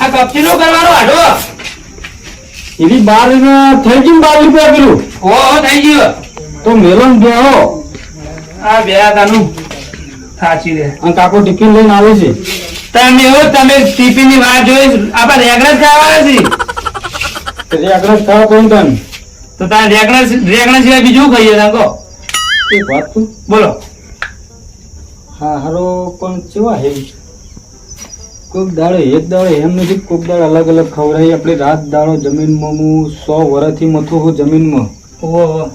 આ કપચી નો કરવાનો આડો. એવી બાર થઈ ગયું બાર રૂપિયા પેલું ઓ થઈ ગયું. તો મેલન બેહો આ બે તાનું. સાચી રે. અને કાકો ટિફિન લઈને આવે છે. તમે હો તમે ટિફિનની વાત જોઈ આપણે રેગણા ખાવાના છે. તે ખાવા કોણ તન? તો તારે રેગણા રેગણા સિવાય બીજું ખાઈએ તાંકો? એક વાત બોલો. હા હારો પણ કેવા હે? કોક દાડો એક દાડો એમ નથી કોક દાડો અલગ અલગ ખવડાવી આપણે રાત દાડો જમીનમાં હું સો વર્ષથી મથું હું જમીનમાં. ઓહો.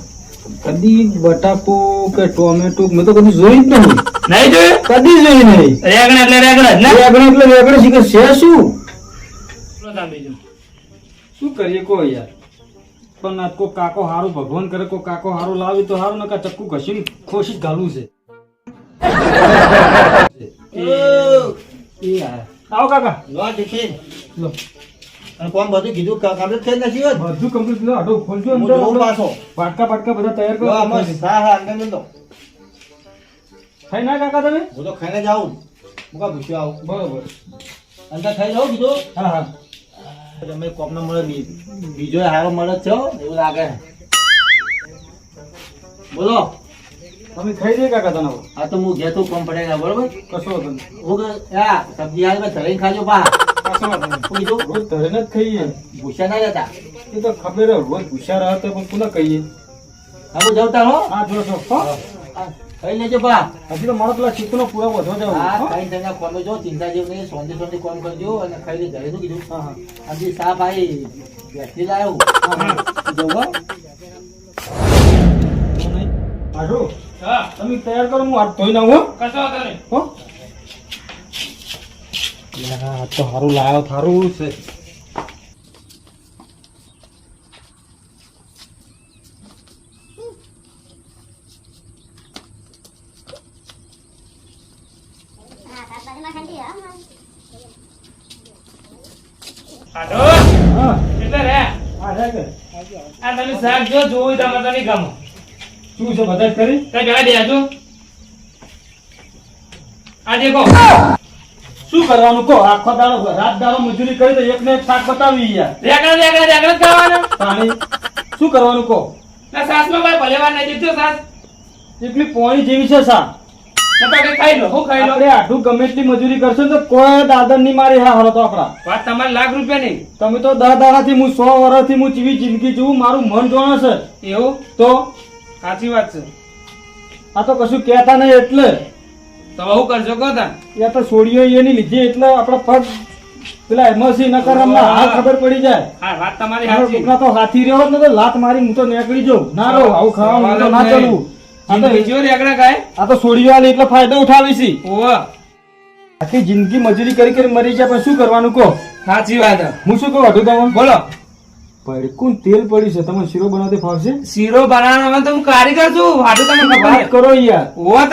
કદી બટાકો કે ટોમેટો મેં તો કદી જોઈ જ નહીં નહીં જોયું? કદી જોઈ નહીં. રેગણ એટલે રેગણ જ ને? વેગણ એટલે રેગણ શીખે છે શું? શું કરીએ કો યાર? પણ આ કોઈ કાકો હારું ભગવાન કરે કોઈ કાકો હારું લાવે તો હારું નકા ચક્કુ ઘસીને ખોશી ઘાલવું છે. એ યાર. આવો કાકા. લો ટિફિન. લો. અને કોમ બધું કીધું કમ્પ્લીટ થઈ નથી હોત? બધું કમ્પ્લીટ લો આડો ખોલજો હું અંદર જોઉં પાછો. પાટકા પાટકા બધા તૈયાર આમાં કરો હા હા અંદર દો ખાઈ ના કાકા તમે? હું તો ખાઈને જાઉં મુકા પૂછ્યું આવું? બરોબર. અંદર ખાઈ જાઉં કીધું હા હા. તમે કોકનો મળે બીજો હારો મળે છો એવું લાગે. બોલો. તમે ખાઈ કાકા તને આ તો હું ઘેર કોમ પડે ના બરોબર? કશો વાંધો હું આ સબ્જી આવે મેં ધરીને ખાજો બા. કીધું રોજ ધરીને જ ખાઈએ. ભૂસ્યા ના જતા? એ તો ખબર રોજ ભૂસ્યા રહે તો પણ કોને કહીએ? હા. જવતા હો. હા. જો જો ખાઈ લેજો પા હજી તો મારો પેલા ચીકનો પૂરો વધો જાવ હા ખાઈ થઈને કોમે જો ચિંતા જેવું નહીં સોંજે સોંજે કોમ કરજો અને ખાઈ લે ઘરે શું કીધું. હા હા. આજે સા ભાઈ બેસી લાયો જોવો આજો હા. તમે તૈયાર કરો હું હાથ ધોઈ નાખું હો. કશો વાંધો નહીં. હો. આ તો સારું લાયો થારું છે. એટલે રે હે કે. આ તમે શાક જો જોવું તમે તો નહીં ગમો. શું છે બધા કરી? કઈ પેલા બેસજો આ દેખો. શું કરવાનું કહો? આખો દાડો રાત દાડો મજૂરી કરી તો એક ને એક શાક બતાવી યાર. ખાવાના. પાણી. શું કરવાનું કહો? ના સાસમાં ભાઈ ભલે વાર નહીં દીધો સાસ. એટલી પોણી જેવી છે તો કઈ ખાઈ લો હું ખાઈ લો. આપણે આઠું ગમે એટલી મજૂરી કરશો તો કોઈ દાદરની મારી હા હરો તો આપડા વાત તમારે લાખ રૂપિયા નહીં. તમે તો દસ દાડાથી હું સો વર્ષથી હું જેવી જિંદગી જીવું મારું મન જોવાનું છે. એવું? તો? સાચી વાત છે. આ તો કશું કહેતા નહીં એટલે. તો હું કરજો કહો તા તો છોડીઓ એની લીધી એટલે આપણે પગ પેલા એમસી નકર અમને હાલ ખબર પડી જાય. હા વાત તમારી સાચી. છોકરા તો હાથી રહ્યો ને તો લાત મારી હું તો નીકળી જાઉં. ના રહો આવું ખાવાનું હું તો ના ચલવું આ તો બીજો રેગડા ખાય. આ તો છોડીઓ આલી એટલે ફાયદો ઉઠાવી છે ઓવા આખી જિંદગી મજૂરી કરી કરી મરી જાય પણ શું કરવાનું કહો? સાચી વાત. હું શું કહું અઢું તમે બોલો. ભડકું તેલ પડ્યું છે? તમે શીરો બનાવતી ફાવશે? શીરો બનાવવાનો તો હું કારીગર છું. હાટું તમે ખબર. કરો યાર? ઓવા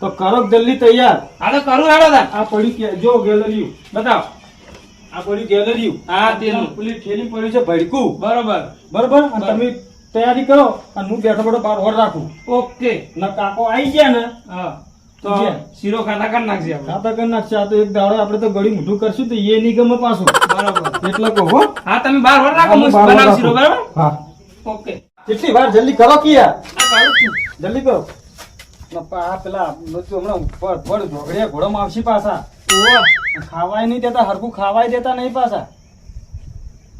તો કરો જલ્દી તૈયાર. આ તો કરું હાડો તા આ પડ્યું જો ગેલેરિયું બતાવ. આ પડ્યું ગેલેરિયું હા તેલ. પેલી થેલી પડ્યું છે ભડકું. બરોબર. બરોબર? તમે તૈયારી કરો અને હું બેઠો બેઠો બાર ઓર રાખું. ઓકે. ન કાકો આવી ગયા ને. હા. તો. શીરો ખાતા કરી નાખશે આપણે. ખાતા કરી નાખશે. આ તો એક દાડો આપણે તો ગળી મોઢું કરશું તો એ નહીં ગમે પાછું. બરાબર. એટલે કહો હા. તમે બાર વાર રાખો હું શીરો બરાબર? હા. ઓકે. કેટલી વાર? જલ્દી કરો કે યાર જલ્દી કરો. આ પેલા નતું હમણાં પડ પડ ઢોકળિયા ઘોડામાં આવશે પાછા. ખાવાય નહીં દેતા હરખું ખાવાય દેતા નહીં પાછા.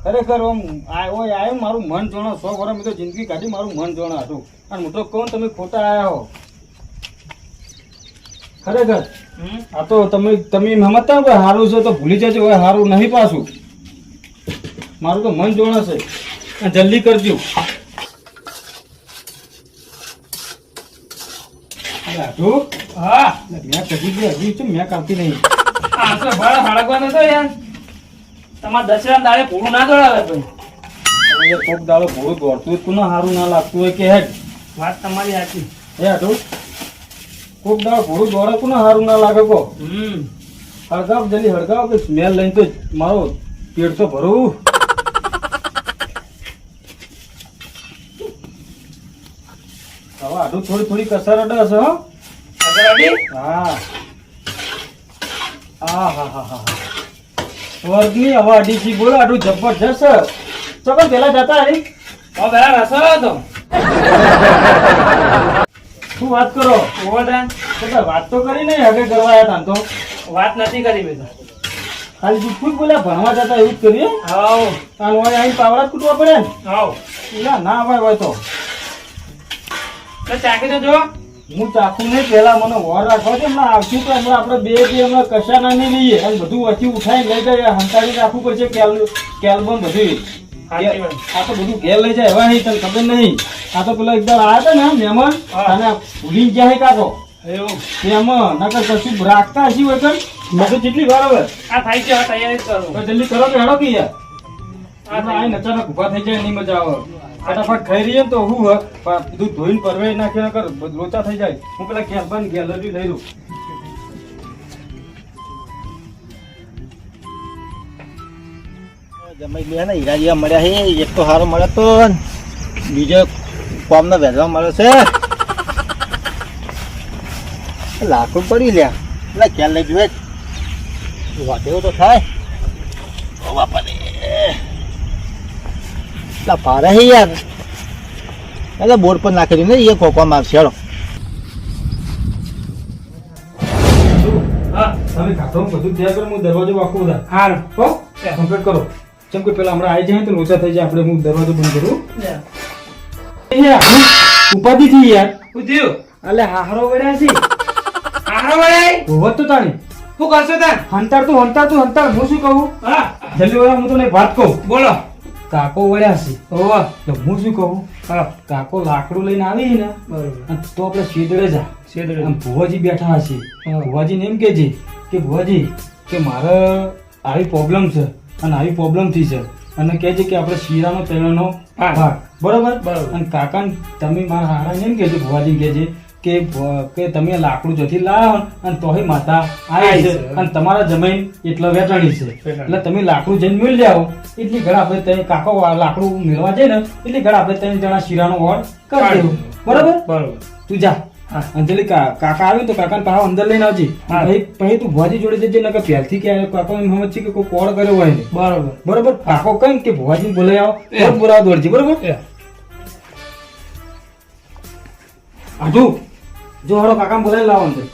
ખરેખર આમ આયો આયો મારું મન જોણો સો વર્ષ મેં તો જિંદગી કાઢી મારું મન જોણો હતું. અને હું તો કહું તમે ખોટા આયા હો. ખરેખર? આ તો તમે તમે એમ સમજતા સારું છે તો ભૂલી જજો હવે સારું નહીં પાછું. મારું તો મન જોડાશે જલ્દી કરજો. હા. મેં કદી બી હજી છે મેં કાપી નહીં. આ તો ભાડા ભાડકવાનો તો યાર. તમારા દશેરા દાડે પૂરું ના દોડાવે ભાઈ. કોક દાડો દોડતું ના સારું ના લાગતું હોય કે હેડ? વાત તમારી સાચી. હે આટલું? કોક દાડો ભોળું દોડે તો ના સારું ના લાગે કો. હમ. હળગાવ જલ્દી હળગાવ કે સ્મેલ લઈને તો મારો પેટ તો ભરવું હવે આટલું થોડી થોડી કસર અડે હશે હો. આગળ અડી? હા. હા હા હા હા. હવા હવે અડીજી બોલો આટલું જબરજસ્ત ચોકન પેલા જતા હરી હવે પેલા રસો હતો શું વાત કરો? ઓવરટાઈમ? તો વાત તો કરી નહીં હગે કરવા આવ્યા તા તો. વાત નથી કરી બેટા ખાલી જ બોલ્યા ભણવા જતા એવું જ કરીએ? હાવ તાર હોય અહીં પાવડા કૂટવા પડે ને? હાવ ના ના ભાઈ હોય તો. ચાકી તો જો હું ચાખું નહીં પેલા મને વોર રાખવા છે હમણાં આવશું તો હમણાં આપણે બે બે હમણાં કશાના નહીં લઈએ. અને બધું વચ્ચે ઉઠાઈ લઈ જાય હંકારી રાખવું પડશે કેલ કેલ્બમ બધું. આ તો બધું ઘેર લઈ જાય હવે તને ખબર નહીં. આ તો પેલા એકદમ આવ્યા હતા ને મહેમાન. અને ભૂલી ગયા હે કાકો. એમાં નકર કશું રાખતા હશી હોય કઈ મેં તો જેટલી વાર હવે? આ થાય છે તૈયારી જલ્દી કરો કે હેડો કે યાર. આ ઊભા થઈ જાય નહીં મજા આવે. ફટાફટ ખાઈ રહીએ તો હું હ, બધું ધોઈને પરવે નાખ્યા કર લોચા થઈ જાય. હું પેલા કેલ્બન ગેલરી લઈ લઉં. જમાઈ લે ને મળ્યા છે એક તો સારો મળે તો બીજો કોમનો વેધવા મળે છે. લાકડું પડી લ્યા. એટલે ક્યાં લઈ જોઈએ વાટેવો તો થાય. ઓ બાપા રે ભારે છે યાર. એટલે બોર્ડ પર નાખી દીધું ને એ કોકવા માર હેડો તમે ખાતો બધું તૈયાર કરો હું દરવાજો હો કમ્પ્લીટ કરો. જેમ કે પેલા હમણાં આવી જાય તો લોચા થઈ જાય. આપણે હું દરવાજો બંધ કરું. ઉપાધિ થી યાર. થયું અલે હારો વળ્યા છે. હારો વળાય? હોવત તો તાણી. શું કરશો તાર હંતાર તું હંતાર તું હંતાર. હું શું કહું? હા. જલ્દી વળા હું તને વાત કહું. બોલો. કાકો વળ્યા છે. ઓવા તો હું શું કહું? હા. કાકો લાકડું લઈને આવી ને બરોબર. તો આપણે શેદડે જા. શેદડે. ભુવાજી બેઠા હશે. ભુવાજી ને એમ છે કે ભુવાજી કે મારે આવી પ્રોબ્લેમ છે. અને આવી પ્રોબ્લેમ થઈ છે. અને કહેજે કે આપણે શીરાનો તેલનો ભાગ. બરોબર. અને કાકા તમે મારા હારા એમ કહેજો ભુવાજી કહેજે કે કે તમે લાકડું જથી લાવો અને તોય માતા આવી છે. છે. અને તમારા જમીન એટલો વેચાણી છે. એટલે તમે લાકડું જઈને મેળ જાઓ એટલી ઘડા આપણે ત્યાં કાકો લાકડું મેળવા જાય ને એટલી ઘડા આપણે ત્રણ જણા શીરાનો ઓર્ડ કરી દેવું બરોબર? બરોબર. તું જા. અંજલિ કાકા આવે તો કાકા પાછા અંદર લઈને આવજે. પછી તું ભુવાજી જોડે જજે નકર પહેલથી કે કાકા એમ સમજ છે કે કોઈ કોળ કર્યો હોય ને. બરોબર. બરોબર? કાકો કઈ કે ભુવાજી બોલાય આવો. બોલાવ દોડજે બરોબર? એ. જો હળો કાકા બોલાવી લાવો અંદર.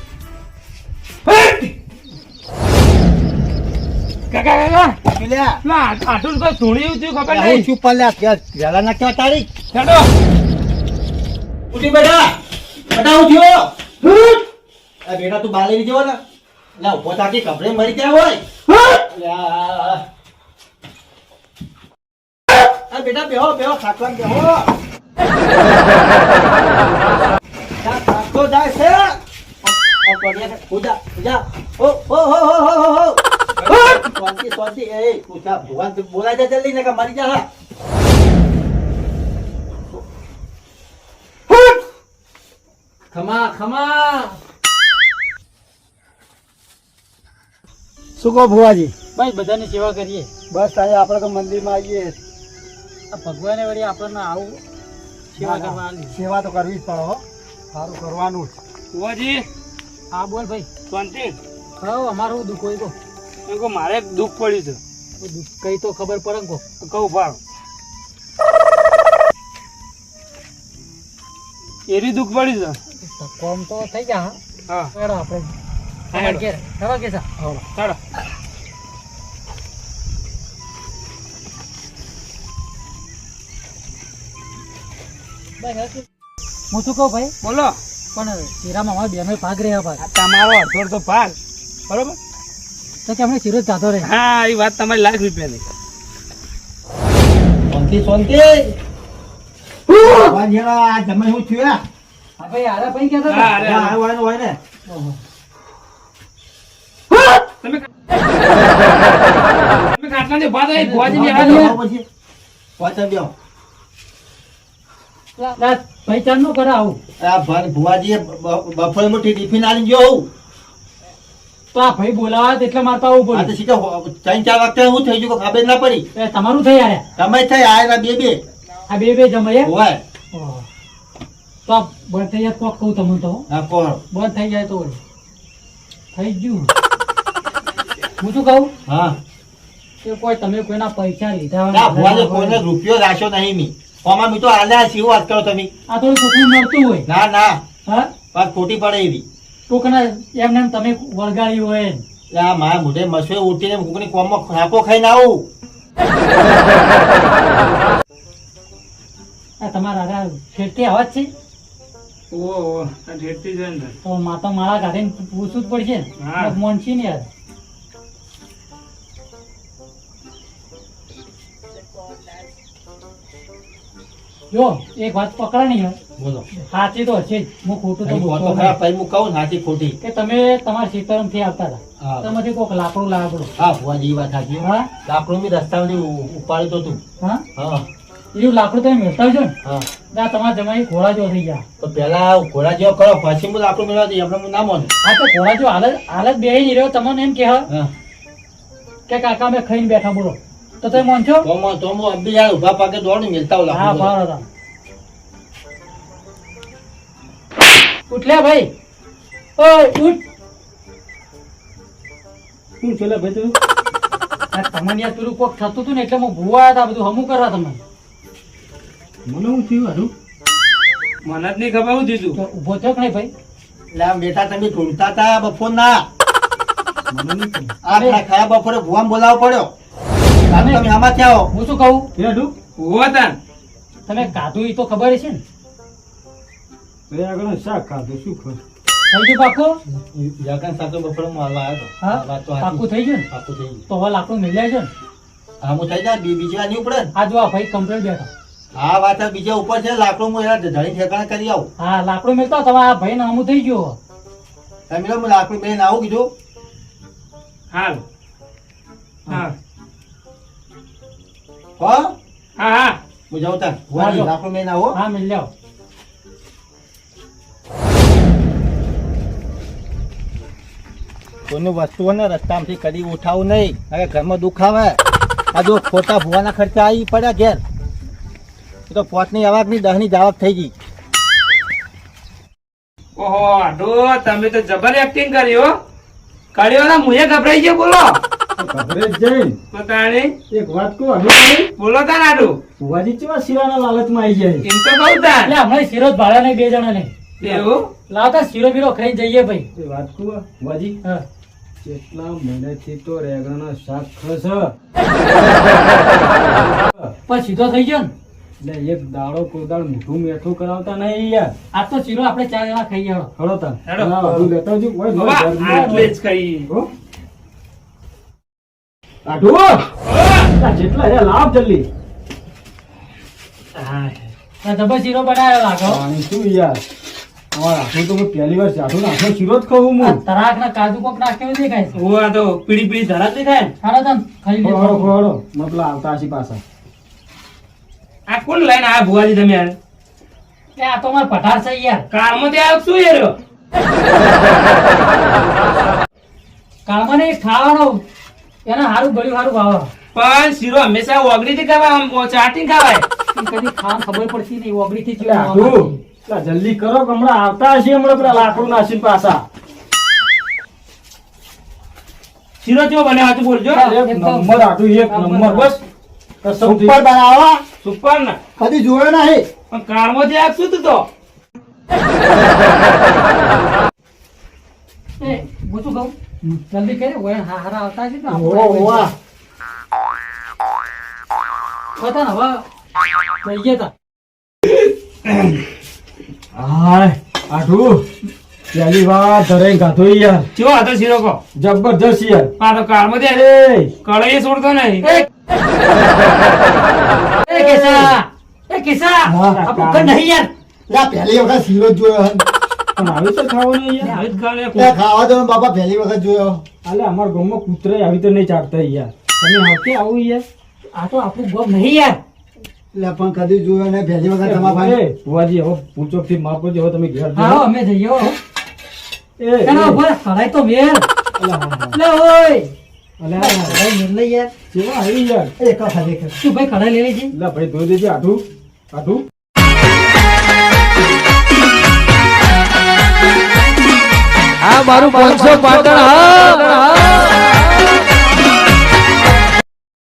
કાકા કાકા! ના આટલું તો ધૂણી થયું ખબર નહીં. ચૂપ પડ્યા લ્યા ના વહેલા તારીખ હેડો. ઉઠી બેટા બેટા ઉઠ્યો આ બેટા તું બાલી જવો ને લે ઊભો થાકી કપડે મરી ગયા હોય આ બેટા બેહો બેહો ખાટલા બેહો જાય છે ઓ, પડિયા છે. ઉજા, ઉજા. ઓ, ઓ, હો, હો, હો, હો, હો. શાંતિ, શાંતિ. એ, ઉજા, ભગવાન બોલાય જા જલ્દી ને કે મરી જા હા. ખમા ખમા. શું કહો ભુવાજી? બસ બધાની સેવા કરીએ. બસ અહીંયા આપણે તો મંદિરમાં આવીએ. ભગવાને વળી આપણને આવું સેવા કરવાની સેવા તો કરવી જ પડે હો. સારું કરવાનું જ. બુવાજી હા બોલ ભાઈ. શાંતિ. હા અમારું દુઃખ હોય તો. કહું મારે દુઃખ પડ્યું છે. દુઃખ કઈ તો ખબર પડે ને કો કહું ભાવ. એરી દુઃખ પડ્યું છે? કોમ તો થઈ ગયા હા? હેડો આપણે હા, ઘેર હેડો કે જા ચાલો હું શું કહું ભાઈ? બોલો. પણ શીરામાં અમારા બેનો ભાગ રહ્યા ભાગ આ તમારો અડધો અડધો ભાગ. બરોબર? તો કે અમને શીરો જ જાતો રહે. હા એ વાત તમારી લાખ રૂપિયાની. શાંતિ શાંતિ. જમે શું થયું ભાઈ આરા ભાઈ કહેતા હા, હતા. હોય ને હોય ને તમે તમે ખાટલાની ઊભા થા, એ ભુવાજીની ભગવાન પછી. પાછળ બેહો. ભાઈ ચાંદનું કરે આવું. આ ભર ભુવાજીએ બફર મોટી ટિફિન આલી ગયો હોઉં. તો આ ભાઈ બોલાવા એટલે મારતા આવું આ તો પડ્યું. ત્રણ ચાર વખતે હું થઈ ગયું ખબર ના પડી. તમારું થઈ યાર તમે થઈ આ બે બે. આ બે બે જમાય હોય. તો બંધ થઈ જાય તો કહું તમને તો. હા કહો. બંધ થઈ જાય તો થઈ ગયું. હું શું કહું? હા. કે કોઈ તમે કોઈના પૈસા લીધા ના ને કોઈને રૂપિયો રાખ્યો નહીં મી. આમાં મી તો આલ્યા છે એવું વાત કરો તમે? આ થોડું કોકનું મળતું હોય. ના ના. હા? વાત ખોટી પડે એવી. કોકના એમને એમ તમે વળગાડી હોય આ મારા મોઢે મસવે ઉઠીને કોકની કોમમાં ખાપો ખાઈને આવું. આ તમારા ખેતી અવાજ છે? તો. માતા માળા કાઢીને પૂછવું જ પડશે. ને હા. મોનસી ને યાર. જો એક વાત બોલો. સાચી તો હશે જ. હું ખોટું તો બોલતો ફોટો પછી હું કહું નાથી ખોટી. કે તમે તમારા ખેતરમાંથી આવતા હતા. તમારે કોક લાકડું લાકડું હા ભુવાજી વાત સાચી. હા? લાકડું બી રસ્તામાંથી ઉ- ઉપાડ્યું તો તું. હા? હા. એવું લાકડું તમે મેળતા છો ને? હા. ત્યાં તમારા જમાઈ ઘોડા જો થઈ ગયા. તો પેલા ઘોડા જેવો કરો પછી હું લાકડું મેળવા દઈએ આપણે ના માનું. તો ઘોડા જો હાલત હાલત બે નહીં રહ્યો. તમને એમ કે કાકા મેં ખાઈને બેઠા બોલો. તો તમે તો હું તો હું અબી યાર ઊભા પાકે દોડ મિલતા હું હા લાકડું બરાબર હતા ભાઈ. ઓય ઉઠ. શું છે ભાઈ તું? આ તમને યાર પેલું કોક થતું હતું ને એટલે હું ભૂવા હતા બધું હમું કરવા તમે મને શું થયું હારું મને જ નહીં ખબર હું થયું તો. ઊભો થયો કે નહીં ભાઈ? એટલે આમ બેટા તમે ઢૂંઢતા હતા બપોર ના આ ખરા બપોરે ભુવામ બોલાવો પડ્યો. તમે આમાં ક્યાં હું. શું કહું? કે હારું ઓહો તમે કાધું એ તો ખબર છે ને? આગળ શાક કાધું શું ખબર? થઈ ગયું પાકું યાકન હું આવ્યો હા? તો પાકું થઈ ગયું ને? પાકું થઈ ગયું. તો હવે લાકડું મિલ્યા છે ને. હા હું થઈ જાય બી- બીજી વાર નહીં ઉપડે આ જો ભાઈ કમ્પ્લેટ બેઠા. હા વાત બીજા ઉપર છે લાકડું હું એના ધણી ઠેકાણે કરી આવું. હા લાકડું મિલતા તમે આ ભાઈ નામું થઈ ગયો. તમે હું લાકડું બેન આવું કીધું. હાલ. હા. હો. હા? હા હું. જાઉં તાર. લાકડું બેન આવો. હા મિલ્યા કોઈની વસ્તુઓને રસ્તામાંથી કદી ઉઠાવું નહીં. હવે ઘરમાં દુખાવે આવે. આ જો ખોટા ભુવાના ખર્ચા આવી પડ્યા ઘેર. એ તો પોતની અવાજની દહની જાવક થઈ ગઈ. ઓહો આડો તમે તો જબર એક્ટિંગ કરી હો. કર્યો ને મુએ ગભરાઈ ગયો બોલો. ખબરે જ જઈને એક વાત કહું હવે બોલો તાન આડો ભુવાજી કેવા શિરાના લાલચમાં આવી જાય? એમ તો કહું તાન એટલે હમણાં શીરો જ ભાડ્યા બે જણા ને એવું? લાવતા શીરો બીરો ખાઈ જઈએ ભાઈ. વાત કહું ભુવાજી હા. કેટલા મહિનાથી તો રેગણાના શાક ખસ પણ સીધો થઈ ગયો ને. એટલે એક દાડો કોઈ દાડ મીઠું મેઠું કરાવતા નહીં યાર. આ તો ચીરો આપણે ચાર જણા ખાઈ ગયા હળો તન. હેડો. લેતો જ. ઓય, ઘરમાં આટલે જ કઈ હો? આઢું! જેટલા હે લાવ જલ્દી. તો જબર ચીરો બનાવ્યો લાગો પાણી શું યાર? તો પહેલી વાર ચાઠું નાખો ચીરો જ ખાવું હું. તરાક ના કાજુ કોક નાખ્યો દેખાય ઓ આ તો પીડી પીડી ધરાત નહીં થાય તમ ખાઈ લે ખોડો મતલબ આવતા પાછા. આ કોણ લઈને આ ભુવાજી તમે યાર એ આ તો માર પઠાર છે યાર. કાળમાં તે આવ શું યાર કાળમાં ને ખાવાનો. એને હારું ગળ્યું હારું ભાવ પણ શીરો હંમેશા ઓગળીથી ખવાય આમ ચાટી ખાવાય. કદી ખાવાનું ખબર પડતી નહીં ઓગળી થી જલ્દી કરો હમણાં આવતા હશે હમણાં પેલા લાકડું નાસી પાછા. શીરો કેવો બને સાચું બોલજો. નંબર આટું એક નંબર. બસ. કસમ ઉપર બનાવવા સુપર ના? કદી જોયો નહીં. પણ કારમાં જે આપશું તું તો. એ હું શું કહું? જલ્દી કરે ઓય હા હારા આવતા છે ને જઈએ તા. હાય આઢું પહેલી વાર ધરાઈ ગાધો યાર. કેવો હતો શીરો જબરજસ્ત યાર. આ તો કારમાં છોડતો નહીં. એ એ કેસા એ કેસા હા, આ નહીં યાર. લા, પહેલી વખત શીરો જોયો પણ આવી તો ખાવાનું યાર. આવી ખાલે ખાવા દો બાપા પહેલી વખત જોયો. અલે અમાર ગામમાં કૂતરા આવી તો નહીં ચાટતા યાર. તમે આવતે આવું યાર. આ તો આપણું ગોમ નહીં યાર. એટલે પણ કદી જોયો ને પહેલી વખત તમારા ભાઈ. બુવાજી હવે પૂછો થી માફ કરજો. હવે તમે ઘેર હા જાઓ. અમે જઈએ હો. એ, ઉપર તો મેલ ઓય. અલા. ખડાય મેલ લઈ યાર કેવા આવી યાર ભાઈ લઈ લેજે લા ભાઈ ધોઈ દેજે આઠું આઠું આ મારું પાંચસો પાટણ હા.